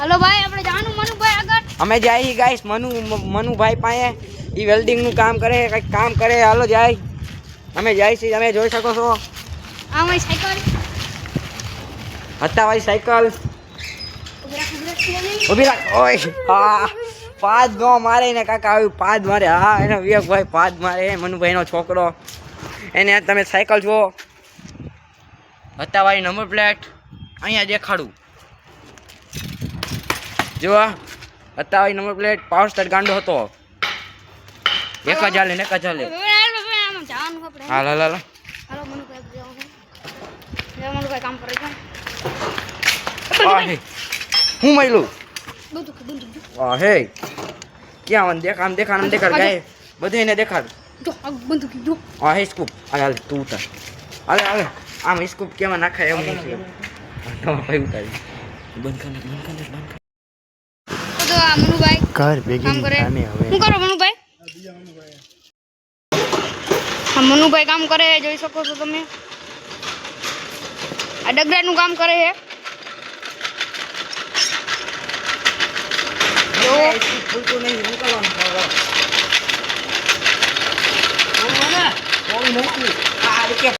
Hello ભાઈ આપણે જવાનું મનુભાઈ આગળ. અમે જાય ગાઈસ મનુ મનુભાઈ પાસે. એ વેલ્ડિંગનું કામ કરે કંઈક કામ કરે. હાલો જાય. અમે જાય છીએ તમે જોઈ શકો છો. આ મારી સાયકલ. હત્તાવાળી સાયકલ. ઊભી રાખ ઓય હા. પાદ નો મારે ને કાકા આવ્યું પાદ મારે. હા એનો વિવેકભાઈ પાદ મારે મનુભાઈનો છોકરો. એને તમે સાયકલ જુઓ. હતાવાળી નંબર પ્લેટ. અહીંયા દેખાડું. જુઓ હત્તાવાળી નંબર પ્લેટ પાવર સ્ટાર ગાંડો હતો. એક જ હાલે ને એક જ હાલે. હવે હાલ, હવે આમાં જવાનું આપણે. હાલ હાલ હાલ. હાલો મનુભાઈ આગળ જવાનું છે. હવે મનુભાઈ કામ કરે છે આ હે. હું મળ્યું બધું બધું બધું. આ હે. ક્યાં આમ દેખ આમ દેખાડ આમ દેખાડ ગાય. બધે એને દેખાડ. જો આ બધું કીધું આ હે સ્કૂપ હાલ હાલ તું ઉતાર. હાલે હાલે. આમ સ્કૂપ કેમાં નાખાય એમ નથી. તમારે ભાઈ ઉતારી. બંધ કર બંધ કર બંધ કર. તો આ મનુભાઈ ઘર કામ કરે શું કરો મનુભાઈ હા મનુભાઈ કામ કરે છે, જોઈ શકો છો તમે। આ ડગરાનું કામ કરે છે। જો। ફૂલતું નહીં નીકળવાનું કોઈ નથી આ એકે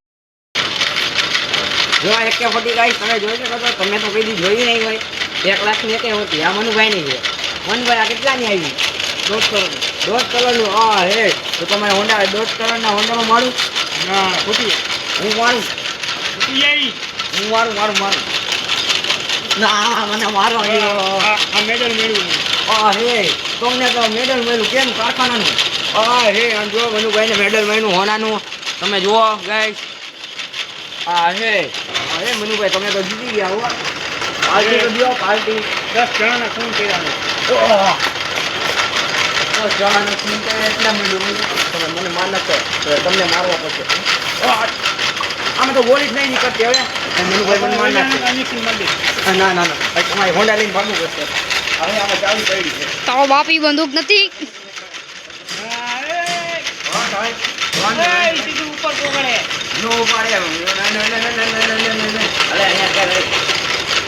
જો આ એકે ફટી ગાઈસ તમે જોઈ શકો છો તમે તો કદી જોઈ નહીં હોય. એક લાખની એકે હોતી આ મનુભાઈ ની છે. મનુભાઈ આ કેટલાની આવી? દોઢ કરોડ. દોઢ કરોડનું? હા હે. તો તમારે હોન્ડા દોઢ કરોડના હોન્ડામાં મારું? ના. ખોટી. હું મારું? હું મારું મારું મારું. ના મને મારો આ આવ્યો હા હે. તમને તો મેડલ મળ્યું કેમ? કારખાનાનું? હા હે. આમ જો મનુભાઈને મેડલ મળ્યું હોનાનું. તમે જુઓ ગાય હા હે. હે મનુભાઈ તમે તો જીતી ગયા હો. પાર્ટી તો દો પાર્ટી. દસ જણાના ફોન કર્યા જવાનું ચિંતા એટલા મળ્યું તમે મને માનો છો તમને મારવા પડશે આમાં તો ગોળી જ નહીં નીકળતી હવે મનુભાઈ મને માર નાખે ના ના ના તમારે હોન્ડા લઈને ભાગવું પડશે હવે આમાં ચાલુ પડી છે તારો બાપી બંદૂક નથી ઉપર પકડે નો પાડે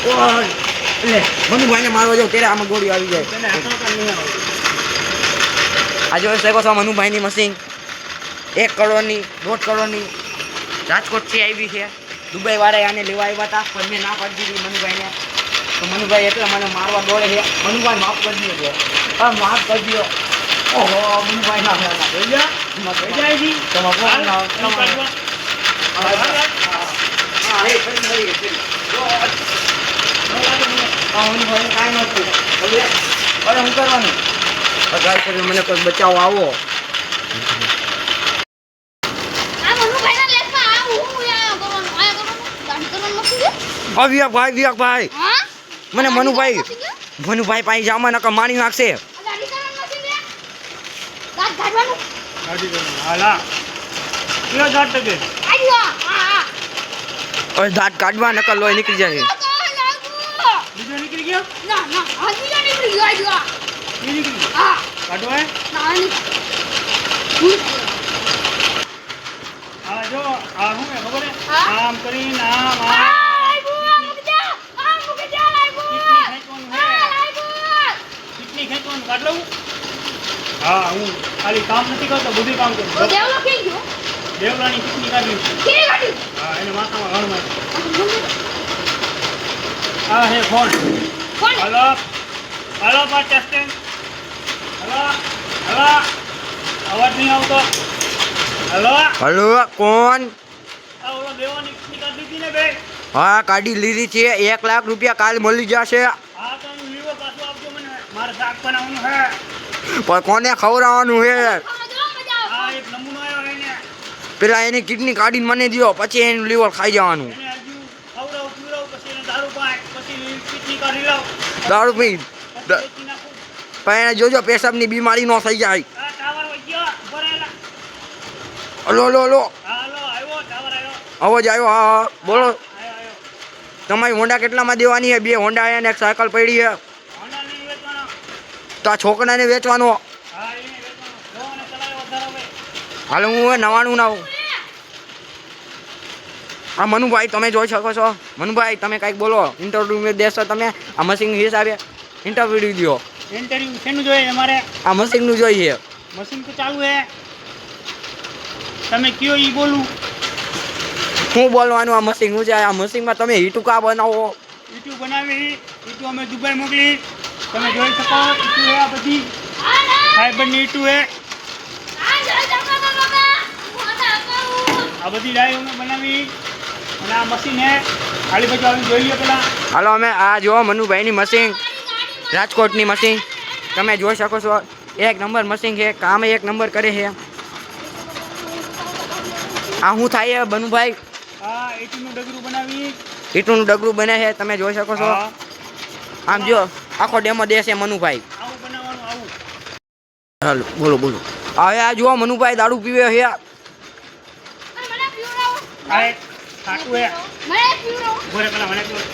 લે મનુભાઈને મારવા જાવ ત્યારે આમાં ગોળી આવી જાય. આજે જોઈ શકો છો મનુભાઈની મશીન એક કરોડની દોઢ કરોડની રાજકોટથી આવી છે. દુબઈ વાળા આને લેવા આવ્યા હતા પણ મેં ના પાડી દીધી મનુભાઈને. તો મનુભાઈ એટલે મને મારવા દોડે છે. મનુભાઈ માફ કરી દો. હા માફ કરી દો. ઓહો મનુભાઈ ના જોઈ જાય ના તમારે હું ભાઈ કાંઈ નથી મને કોઈ બચાવ આવો ભાઈ ભાઈ ભાઈ મને મનુભાઈ મનુભાઈ પાસે જામાં નકર માણી નાખશે દાંત કાઢવા નકર લો નીકળી જાય. ગયો જો હા. કાઢો હે. ના ની. આ જો આ હું. ખબર કાઢ લઉં. હા હું ખાલી કામ નથી કરતો બધું કામ કરું. દેવલો કઈ કાઢી હા એને માથામાં ઘણ મારી. હે ફોન હલો. કોણ? હા કાઢી લીધી છે. એક લાખ રૂપિયા કાલ મળી જશે. પણ કોને ખવડાવવાનું હે પેલા એની કિડની કાઢીને મને દો પછી એનું લીવર ખાઈ જવાનું. દારૂ પી. પણ જોજો, પેશાબની બીમારી ન થઈ જાય. Hello hello hello. અવાજ આવ્યો હા બોલો. તમારી હોન્ડા કેટલામાં દેવાની છે? બે હોન્ડા આવ્યા એક સાયકલ પડી છે. તો આ છોકરાને વેચવાનો. હાલ, હું નવાણું ના આવું. હા મનુભાઈ તમે જોઈ શકો છો. મનુભાઈ તમે કાંઈક બોલો. ઇન્ટરવ્યુ દેશો તમે આ મશીન હિસાબે ઇન્ટરવ્યુ દો ઇન્ટરવ્યુ શેનું જોઈએ અમારે? આ મશીનનું જોઈએ. મશીન તો ચાલુ હે. તમે કયો એ બોલું? શું બોલવાનું આ મશીનનું છે. આ મશીનમાં તમે હીટું કા બનાવો? હીટું બનાવી. ઈટુ અમે દુબઈ મોકલી. તમે જોઈ શકો ઈટુ હે આ બધી. આ ફાઈબરની ઈટુ હે આ આ બધી ડાયો અમે બનાવી. અને આ મશીન હે. ખાલી બાજુ આવી જોઈ લો પેલા. હાલો અમે આ જો મનુભાઈની મશીન રાજકોટની મશીન તમે જોઈ શકો છો એક નંબર મશીન છે કામ એક નંબર કરે છે. આ શું થાય છે મનુભાઈ? આ ઈટુનું ડગરું બનાવી. હીટુનું ડગરું બને છે તમે જોઈ શકો છો. આમ જો આખો ડેમો દેશે મનુભાઈ. આવું બનાવવાનું આવું. હાલો બોલો બોલો. હવે આ જુઓ મનુભાઈ દારૂ પીવે છે. આ હે.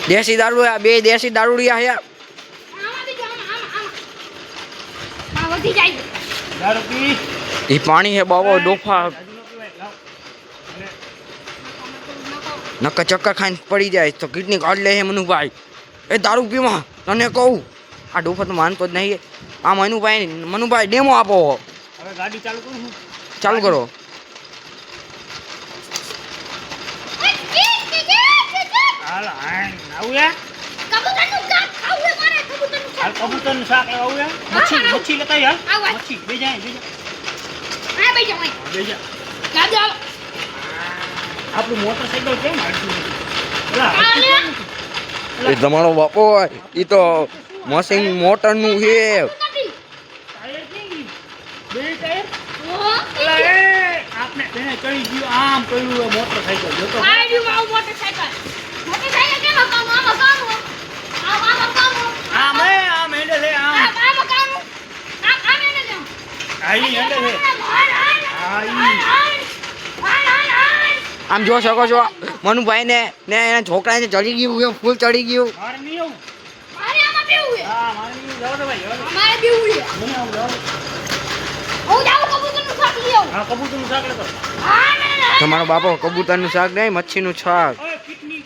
દેશી દારૂ આ બે દેશી દારૂ રહ્યા છે આમાં બીજો આમાં આમાં. આમાં આ વધી જાય. દારૂ પી. એ પાણી છે બાબો ડોફા. નક્કા ચક્કર ખાઈને પડી જાય તો કિડની કાઢ લે હે મનુભાઈ. એ દારૂ પીવા તને કહું. આ ડોફા તો માનતો જ નહીં આ મનુભાઈ મનુભાઈ ડેમો આપો. હવે ગાડી ચાલુ કરું ચાલુ કરો. હાલ હાલ આવું હે કબૂતરનું શાક ખાવું છે મારે કબૂતરનું હાલ શાક કબૂતરનું શાક લેવા આવું હે મચ્છી હા, હા. મચ્છી લેતા આય હાલ આવું. મચ્છી બે જાય બે જાય આ બેજો ભાઈ હા, બે જાય ગાજો આવો આપણું મોટરસાઇકલ કેમ હાલતું નથી? પેલા આ હાલતું લે. કેમ નથી? એ તમારો બાપો એ તો મશીન મોટરનું છે નથી ટાયર કેમ ગયું? બે ટાયર? ઓ પેલા એ આપણે બેને ચડી ગયું આમ કર્યું એ મોટરસાઇકલ જોતો આ રહ્યું મારું મોટરસાઇકલ મોટરસાઇકલ કેમ હકાવું આમાં કાનું આમ આમાં કાનું આમ એ આમ હેડે છે આમ આમ આમાં કાનું આમ આમ એને જાઉં આ ઈ હેડે છે આ ઈ આમ જોઈ શકો છો મનુભાઈ ને ને એના છોકરાને ચડી ગયું ફૂલ ચડી ગયું. નહીં શાક શાક ના ના તમારો બાપો કબૂતરનું શાક નહીં મચ્છીનું શાક. ઓય કિડની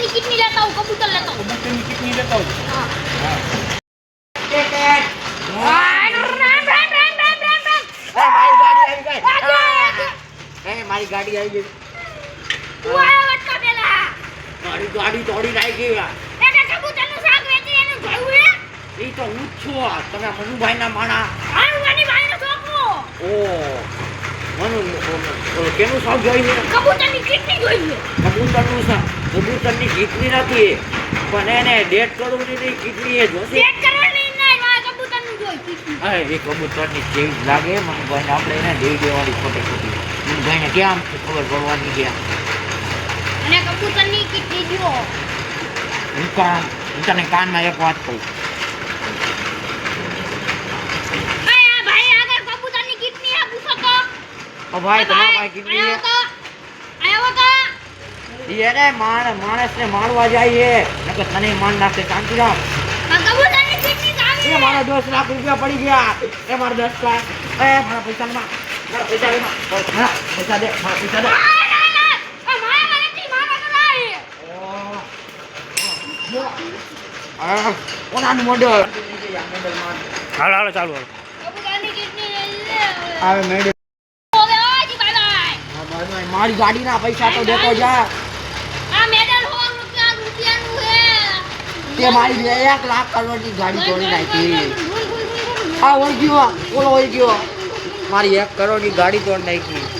કબૂતરની કિડની લેતા આવું કબૂતર લેતા આવું. કબૂતરની કિડની લેતો હા. હા. મારી ગાડી આવી ગઈ. તું આવ્યો વટકા પેલા. મારી ગાડી એનું જોયું હે? એ તો હું છું તમે મનુભાઈ ના માણા. ઓ. કેનું શાક જોઈ છે? કબૂતરની કિડની જોઈ છે. કબૂતરનું શાક. કબૂતરની કીટલી નથી પણ એને ડેટ કરોડની કીટલી એ જોશે. હા એ કબૂતરની જેવી જ લાગે ભાઈ આપણે એને દેવી દેવાની ખોટી ખોટી મનુભાઈને કેમ ખબર પડવાની કે અને કબૂતરની કીટલી જુઓ. હું કામ હું તને કાનમાં એક વાત કહું ભાઈ આગળ કબૂતરની કિડની આ પૂછો તો. ભાઈ તમારા ભાઈ, પાસે. ઈ એને માણ માણસને મારવા જાય નકર તને માન નાખે ચાલી એ. મારા દસ લાખ રૂપિયા પડી ગયા. એ મારા દસ લાખ. એ મારા પૈસા માં મારા પૈસા મારા પૈસા દે મારા પૈસા દે મોડલ હાલો હાલો ચાલુ હાલો. આવે મેડલ. મારી ગાડીના પૈસા તો દેતો જા. તે મારી બે એક લાખ કરોડની ગાડી તોડી નાખી. આ ઓળખ્યો ઓલો ઓળખ્યો મારી એક કરોડની ગાડી તોડી નાખી.